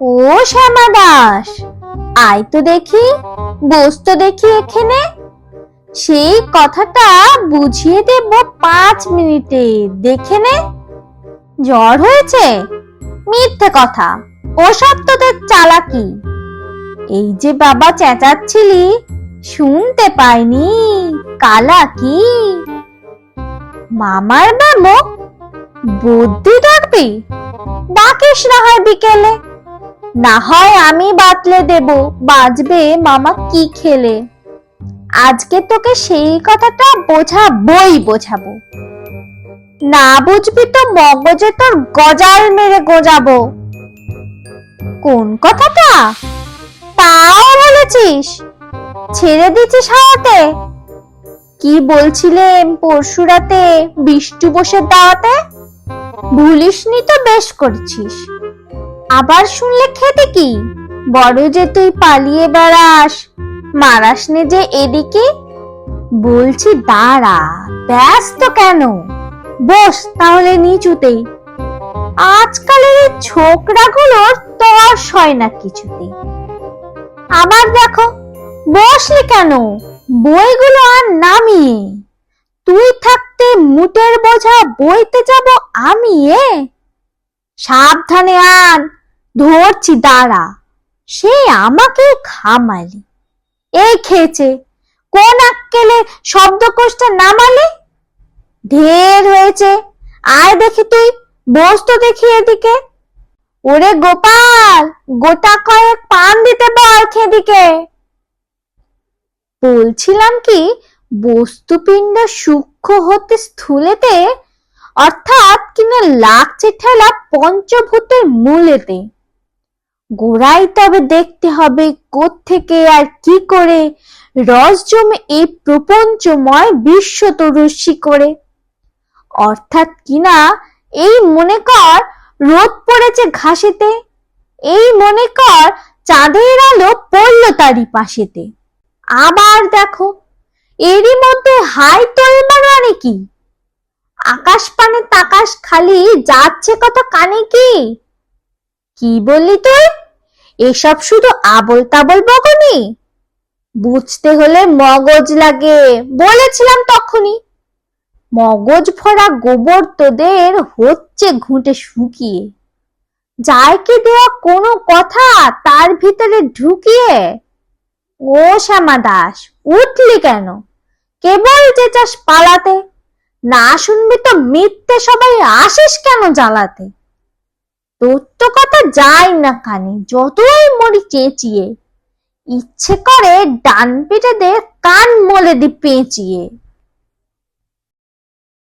ও শ্যামা দাস আয় তো দেখি, বস তো দেখি এখানে। সেই কথাটা বুঝিয়ে দেব পাঁচ মিনিটে, দেখে নে। জ্বর হয়েছে? মিথ্যে কথা। ওসব তোদের চালাকি। এই যে বাবা চেঁচাচ্ছিলি, শুনতে পাইনি, কালা কি? মামার নামও বুদ্ধি ডাকবি? ডাকিস না হয় বিকেলে। না হয় আমি বাতলে দেব, বাজবে মামা কি খেলে? আজকে তোকে সেই কথাটা বোঝাবই বোঝাবো। না বুঝবি তো মগজে তোর গজাল মেরে গোজাবো। কোন কথাটা? তাও বলেছিস? ছেড়ে দিচ্ছিস হাওয়াতে? কি বলছিলেন পরশু রাতে বিষ্টু বসে দাওয়াতে? ভুলিসনি তো বেশ করেছিস। আবার শুনলে খেতে কি? বড় যে তুই পালিয়ে বেড়াস, মারাস নে যে এদিকে। বলছি, দাঁড়া, ব্যস্ত কেন? বস তাহলে নিচুতেই। আজকালের এই ছোকরাগুলোর তর হয় না কিছুতেই আবার দেখো, বসলে কেন? বইগুলো আর নামিয়ে। তুই থাকতে মুটের বোঝা বইতে যাব আমি, এ? সাবধানে আন ধরছি, দাঁড়া। সে আমাকে খামালি এই খেয়েছে কোন আক্কেলে শব্দকোষটা নামালে? ঢের হয়েছে। আয় দেখি তুই, বস তো দেখি এদিকে। ওরে গোপাল, গোটা কয়েক পান দিতে বল খেদিকে। বলছিলাম কি, বস্তুপিণ্ড সূক্ষ্ম হতে স্থূলেতে, অর্থাৎ কিনা লাগছে ঠেলা পঞ্চভূতের মূলেতে। গোড়াই তবে দেখতে হবে থেকে আর কি করে। রস জমে এই প্রপঞ্চময় বিশ্ব তরস্বী করে। অর্থাৎ কিনা এই মনে কর রোদ পড়েছে ঘাসেতে? এই মনে কর চাঁদের আলো পড়ল তারই পাশেতে। আবার দেখো, এরই মধ্যে হাই তোলবার মানে কি? আকাশ পানে তাকাশ খালি যাচ্ছে কত কানে কি? কি বললি তুই? এসব শুধু আবল তাবল বকনি? বুঝতে হলে মগজ লাগে, বলেছিলাম তখনই। মগজ ভরা গোবর তোদের হচ্ছে ঘুঁটে শুকিয়ে। যাইকে দেওয়া কোনো কথা তার ভিতরে ঢুকিয়ে? ও শ্যামা দাস, উঠলি কেন? কেবল যে চাস পালাতে। না শুনবি তো মিথ্যে সবাই আসিস কেন জ্বালাতে? তোর তো কথা যায় না কানে, যতই মরি চেঁচিয়ে, ইচ্ছে করে ডান পিঠে দে, কান মলে দি পেঁচিয়ে।